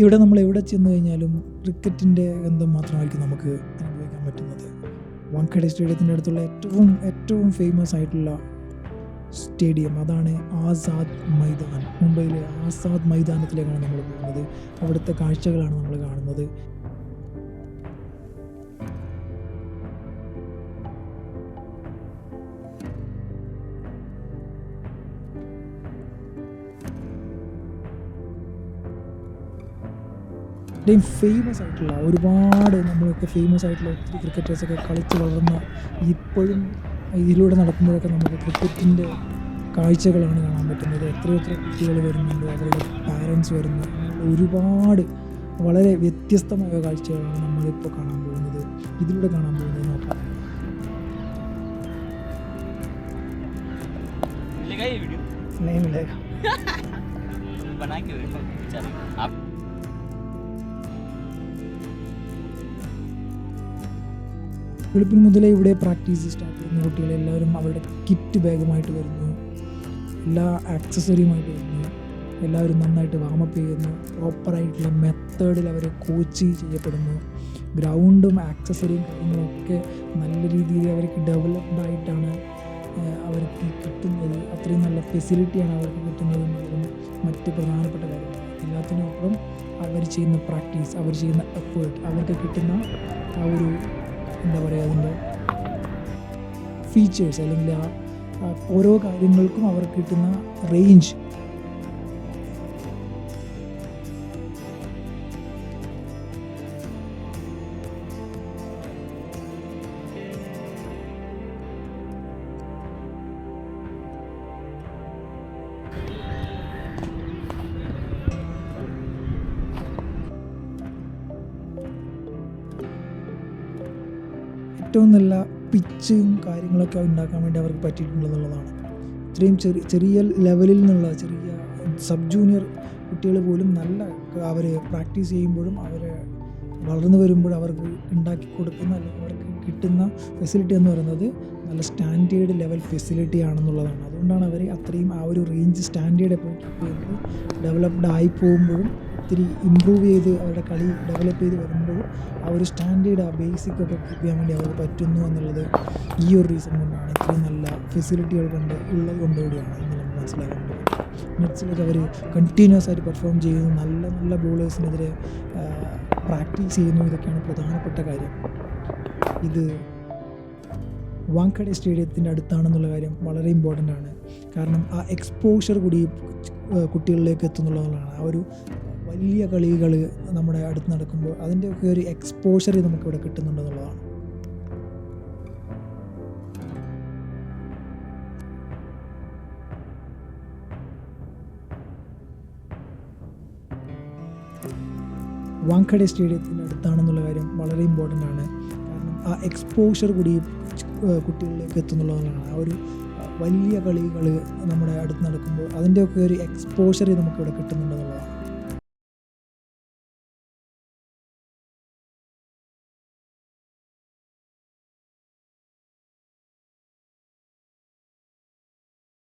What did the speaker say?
ഇവിടെ നമ്മൾ എവിടെ ചെന്ന് കഴിഞ്ഞാലും ക്രിക്കറ്റിന്റെ ഗന്ധം മാത്രമായിരിക്കും നമുക്ക് അനുഭവിക്കാൻ പറ്റുന്നത്. വാങ്കഡെ സ്റ്റേഡിയത്തിന്റെ അടുത്തുള്ള ഏറ്റവും ഏറ്റവും ഫേമസ് ആയിട്ടുള്ള സ്റ്റേഡിയം അതാണ് ആസാദ് മൈതാൻ. മുംബൈയിലെ ആസാദ് മൈതാനത്തിലേക്കാണ് നമ്മൾ പോകുന്നത്. അവിടുത്തെ കാഴ്ചകളാണ് നമ്മൾ കാണുന്നത്. ഇത്രയും ഫേമസ് ആയിട്ടുള്ള ഒരുപാട് നമ്മളൊക്കെ ഫേമസ് ആയിട്ടുള്ള ഒത്തിരി ക്രിക്കറ്റേഴ്സൊക്കെ കളിച്ച് വളർന്ന ഇപ്പോഴും ഇതിലൂടെ നടക്കുമ്പോഴൊക്കെ നമുക്ക് ക്രിക്കറ്റിൻ്റെ കാഴ്ചകളാണ് കാണാൻ പറ്റുന്നത് എത്രയോ എത്ര കുട്ടികൾ വരുന്നുണ്ട് അവരുടെ പാരൻസ് വരുന്നു അങ്ങനെ ഒരുപാട് വളരെ വ്യത്യസ്തമായ കാഴ്ചകളാണ് നമ്മളിപ്പോൾ കാണാൻ പോകുന്നത് ഇതിലൂടെ കാണാൻ പോകുന്നത് നോക്കാം मिलेगा ये वीडियो नहीं मिलेगा बना के देखो बेचारे आप വെളുപ്പിന് മുതലേ ഇവിടെ പ്രാക്ടീസ് സ്റ്റാർട്ട് ചെയ്യുന്ന കുട്ടികൾ എല്ലാവരും അവരുടെ കിറ്റ് ബാഗുമായിട്ട് വരുന്നു. എല്ലാ ആക്സസറിയുമായിട്ട് വരുന്നു. എല്ലാവരും നന്നായിട്ട് വാമപ്പ് ചെയ്യുന്നു. പ്രോപ്പറായിട്ടുള്ള മെത്തേഡിൽ അവർ കോച്ച് ചെയ്യപ്പെടുന്നു. ഗ്രൗണ്ടും ആക്സസറിയും കാര്യങ്ങളൊക്കെ നല്ല രീതിയിൽ അവർക്ക് ഡെവലപ്ഡ് ആയിട്ടാണ് ഏഹ്, അവർക്ക് കിട്ടുന്നത്. അത്രയും നല്ല ഫെസിലിറ്റിയാണ് അവർക്ക് കിട്ടുന്നത് എന്നുള്ളതും മറ്റ് പ്രധാനപ്പെട്ട കാര്യമാണ് എല്ലാത്തിനൊപ്പം അവർ ചെയ്യുന്ന പ്രാക്ടീസ് അവർ ചെയ്യുന്ന എഫേർട്ട് അവർക്ക് കിട്ടുന്ന ആ ഒരു എന്താ പറയുക അതിന്റെ ഫീച്ചേഴ്സ് അല്ലെങ്കിൽ ആ ഓരോ കാര്യങ്ങൾക്കും അവർക്ക് കിട്ടുന്ന റേഞ്ച് ഏറ്റവും നല്ല പിച്ചും കാര്യങ്ങളൊക്കെ ഉണ്ടാക്കാൻ വേണ്ടി അവർക്ക് പറ്റിയിട്ടുണ്ടെന്നുള്ളതാണ് ഇത്രയും ചെറിയ ചെറിയ ലെവലിൽ നിന്നുള്ള ചെറിയ സബ് ജൂനിയർ കുട്ടികൾ പോലും നല്ല അവർ പ്രാക്ടീസ് ചെയ്യുമ്പോഴും അവരെ വളർന്നു വരുമ്പോൾ അവർക്ക് ഉണ്ടാക്കി കൊടുക്കുന്ന അല്ലെങ്കിൽ അവർക്ക് കിട്ടുന്ന ഫെസിലിറ്റി എന്ന് പറയുന്നത് നല്ല സ്റ്റാൻഡേർഡ് ലെവൽ ഫെസിലിറ്റി ആണെന്നുള്ളതാണ്. അതുകൊണ്ടാണ് അവർ അത്രയും ആ ഒരു റേഞ്ച് സ്റ്റാൻഡേർഡ് ചെയ്യുന്നത് ഡെവലപ്ഡ് ആയി പോകുമ്പോഴും ഒത്തിരി ഇമ്പ്രൂവ് ചെയ്ത് അവരുടെ കളി ഡെവലപ്പ് ചെയ്ത് വരുമ്പോൾ ആ ഒരു സ്റ്റാൻഡേർഡ് ആ ബേസിക് ഒക്കെ കീപ്പ് ചെയ്യാൻ വേണ്ടി അവർക്ക് പറ്റുന്നു എന്നുള്ളത് ഈ ഒരു റീസൺ കൊണ്ടാണ് ഇത്രയും നല്ല ഫെസിലിറ്റികൾ കൊണ്ട് ഉള്ളത് കൊണ്ടുകൂടിയാണ് എന്ന് നമുക്ക് മനസ്സിലാക്കാൻ പറ്റും നെറ്റ്സിലൊക്കെ അവർ കണ്ടിന്യൂസ് ആയിട്ട് പെർഫോം ചെയ്യുന്നു. നല്ല നല്ല ബോളേഴ്സിനെതിരെ പ്രാക്ടീസ് ചെയ്യുന്നു. ഇതൊക്കെയാണ് പ്രധാനപ്പെട്ട കാര്യം. ഇത് വാങ്കഡെ സ്റ്റേഡിയത്തിന്റെ അടുത്താണെന്നുള്ള കാര്യം വളരെ ഇമ്പോർട്ടന്റ് ആണ്. കാരണം ആ എക്സ്പോഷർ കൂടി കുട്ടികളിലേക്ക് എത്തുന്നുള്ളതാണ് ആ ഒരു വലിയ കളികൾ നമ്മുടെ അടുത്ത് നടക്കുമ്പോൾ അതിന്റെയൊക്കെ ഒരു എക്സ്പോഷർ നമുക്കിവിടെ കിട്ടുന്നുണ്ടെന്നുള്ളതാണ്. വാങ്കഡെ സ്റ്റേഡിയത്തിന്റെ അടുത്താണെന്നുള്ള കാര്യം വളരെ ഇമ്പോർട്ടന്റ് ആണ്. കാരണം ആ എക്സ്പോഷർ കൂടി കുട്ടികളിലേക്ക് എത്തുന്നുള്ളതാണ്. ആ ഒരു വലിയ കളികൾ നമ്മുടെ അടുത്ത് നടക്കുമ്പോൾ അതിന്റെയൊക്കെ ഒരു എക്സ്പോഷർ നമുക്കിവിടെ കിട്ടുന്നുണ്ടെന്നുള്ളതാണ്.